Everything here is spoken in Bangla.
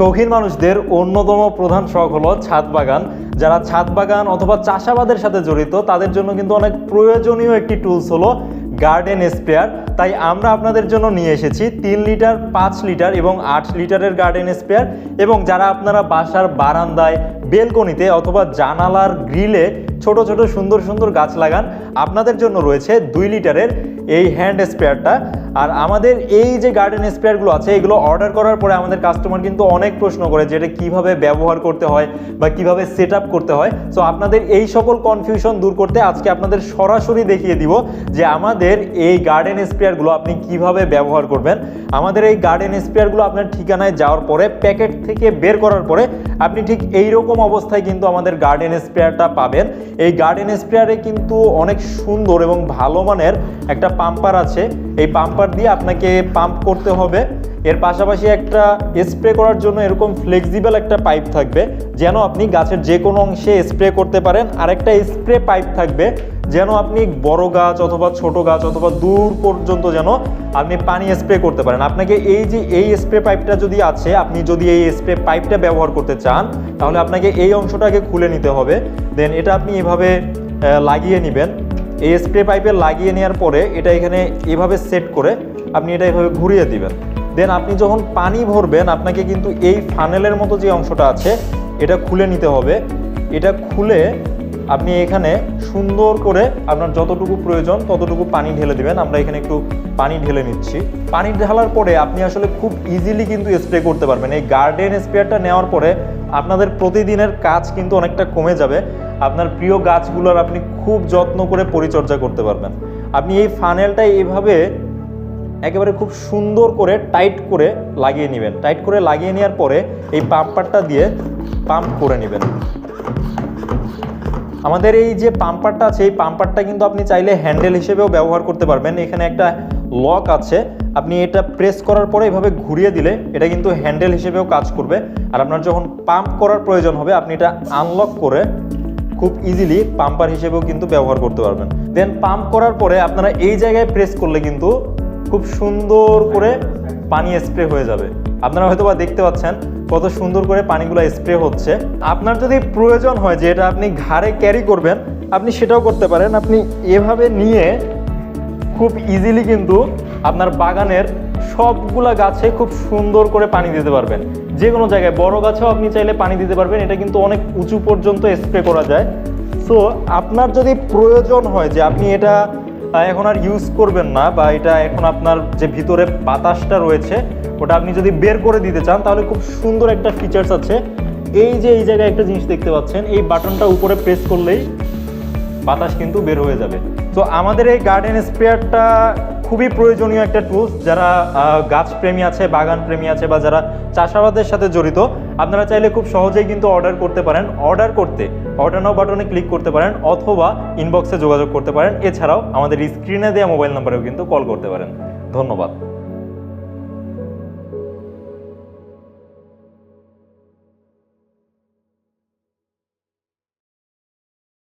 শৌখিন মানুষদের অন্যতম প্রধান শখ হলো ছাদ বাগান। যারা ছাদ বাগান অথবা চাষাবাদের সাথে জড়িত, তাদের জন্য কিন্তু অনেক প্রয়োজনীয় একটি টুলস হলো গার্ডেন স্প্রেয়ার তাই আমরা আপনাদের জন্য নিয়ে এসেছি তিন লিটার, পাঁচ লিটার এবং আট লিটারের গার্ডেন স্প্রেয়ার এবং যারা আপনারা বাসার বারান্দায়, বেলকনিতে অথবা জানালার গ্রিলে ছোট ছোট, সুন্দর সুন্দর গাছ লাগান, আপনাদের জন্য রয়েছে দুই লিটারের এই হ্যান্ড স্প্রেয়ারটা আর আমাদের এই যে গার্ডেন স্প্রেয়ারগুলো আছে, এগুলো অর্ডার করার পরে আমাদের কাস্টমার কিন্তু অনেক প্রশ্ন করে যে এটা কীভাবে ব্যবহার করতে হয় বা কীভাবে সেট করতে হয়। সো আপনাদের এই সকল কনফিউশন দূর করতে আজকে আপনাদের সরাসরি দেখিয়ে দিব যে আমাদের এই গার্ডেন স্প্রেয়ারগুলো আপনি কীভাবে ব্যবহার করবেন? আমাদের এই গার্ডেন স্প্রেয়ারগুলো আপনার ঠিকানায় যাওয়ার পরে প্যাকেট থেকে বের করার পরে, আপনি ঠিক এই রকম অবস্থায় কিন্তু আমাদের গার্ডেন স্প্রেয়ারটা পাবেন। এই গার্ডেন স্প্রেয়ারে কিন্তু অনেক সুন্দর এবং ভালো মানের একটা পাম্পার আছে। এই পাম্পার দিয়ে আপনাকে পাম্প করতে হবে। এর পাশাপাশি একটা স্প্রে করার জন্য এরকম ফ্লেক্সিবল একটা পাইপ থাকবে, যেন আপনি গাছের যে কোনো অংশে স্প্রে করতে পারেন। আর একটা স্প্রে পাইপ থাকবে, যেন আপনি বড় গাছ অথবা ছোট গাছ অথবা দূর পর্যন্ত যেন আপনি পানি স্প্রে করতে পারেন। আপনাকে এই যে, এই স্প্রে পাইপটা যদি আছে, আপনি যদি এই স্প্রে পাইপটা ব্যবহার করতে চান, তাহলে আপনাকে এই অংশটাকে খুলে নিতে হবে। দেন এটা আপনি এভাবে লাগিয়ে নেবেন। এই স্প্রে পাইপে লাগিয়ে নেওয়ার পরে এটা এখানে এভাবে সেট করে আপনি এটা এভাবে ঘুরিয়ে দিবেন। দেন আপনি যখন পানি ভরবেন, আপনাকে কিন্তু এই ফানেলের মতো যে অংশটা আছে, এটা খুলে নিতে হবে। এটা খুলে আপনি এখানে সুন্দর করে আপনার যতটুকু প্রয়োজন, ততটুকু পানি ঢেলে দিবেন। আমরা এখানে একটু পানি ঢেলে নিচ্ছি। পানি ঢালার পরে আপনি আসলে খুব ইজিলি কিন্তু স্প্রে করতে পারবেন। এই গার্ডেন স্প্রেয়ারটা নেওয়ার পরে আপনাদের প্রতিদিনের কাজ কিন্তু অনেকটা কমে যাবে। আপনার প্রিয় গাছগুলোর আপনি খুব যত্ন করে পরিচর্যা করতে পারবেন। আপনি এই ফানেলটা এইভাবে একেবারে খুব সুন্দর করে টাইট করে লাগিয়ে নেবেন। টাইট করে লাগিয়ে নেওয়ার পরে এই পাম্পারটা দিয়ে পাম্প করে নেবেন। আমাদের এই যে পাম্পারটা আছে, এই পাম্পারটা কিন্তু আপনি চাইলে হ্যান্ডেল হিসেবেও ব্যবহার করতে পারবেন। এখানে একটা লক আছে, আপনি এটা প্রেস করার পরে এভাবে ঘুরিয়ে দিলে এটা কিন্তু হ্যান্ডেল হিসেবেও কাজ করবে। আর আপনার যখন পাম্প করার প্রয়োজন হবে, আপনি এটা আনলক করে খুব ইজিলি পাম্পার হিসেবেও কিন্তু ব্যবহার করতে পারবেন। দেন পাম্প করার পরে আপনারা এই জায়গায় প্রেস করলে কিন্তু খুব সুন্দর করে পানি স্প্রে হয়ে যাবে। আপনারা হয়তো বা দেখতে পাচ্ছেন কত সুন্দর করে পানিগুলো স্প্রে হচ্ছে। আপনার যদি প্রয়োজন হয় যে এটা আপনি ঘাড়ে ক্যারি করবেন, আপনি সেটাও করতে পারেন। আপনি এভাবে নিয়ে খুব ইজিলি কিন্তু আপনার বাগানের সবগুলা গাছে খুব সুন্দর করে পানি দিতে পারবেন। যে কোনো জায়গায়, বড় গাছেও আপনি চাইলে পানি দিতে পারবেন। এটা কিন্তু অনেক উঁচু পর্যন্ত স্প্রে করা যায়। সো আপনার যদি প্রয়োজন হয় যে আপনি এটা এখন আর ইউজ করবেন না বা এটা এখন আপনার যে ভিতরে বাতাসটা রয়েছে, ওটা আপনি যদি বের করে দিতে চান, তাহলে খুব সুন্দর একটা ফিচার্স আছে। এই যে, এই জায়গায় একটা জিনিস দেখতে পাচ্ছেন, এই বাটনটা উপরে প্রেস করলেই বাতাস কিন্তু বের হয়ে যাবে। তো আমাদের এই গার্ডেন স্প্রেয়ারটা খুবই প্রয়োজনীয় একটা টুলস যারা গাছ প্রেমী আছে বাগান প্রেমী আছে বা যারা চাষাবাদের সাথে জড়িত, আপনারা চাইলে খুব সহজেই কিন্তু অর্ডার করতে পারেন। অর্ডার করতে অর্ডার নাও বাটনে ক্লিক করতে পারেন অথবা ইনবক্সে যোগাযোগ করতে পারেন। এছাড়াও আমাদের স্ক্রিনে দেওয়া মোবাইল নাম্বারেও কিন্তু কল করতে পারেন। ধন্যবাদ।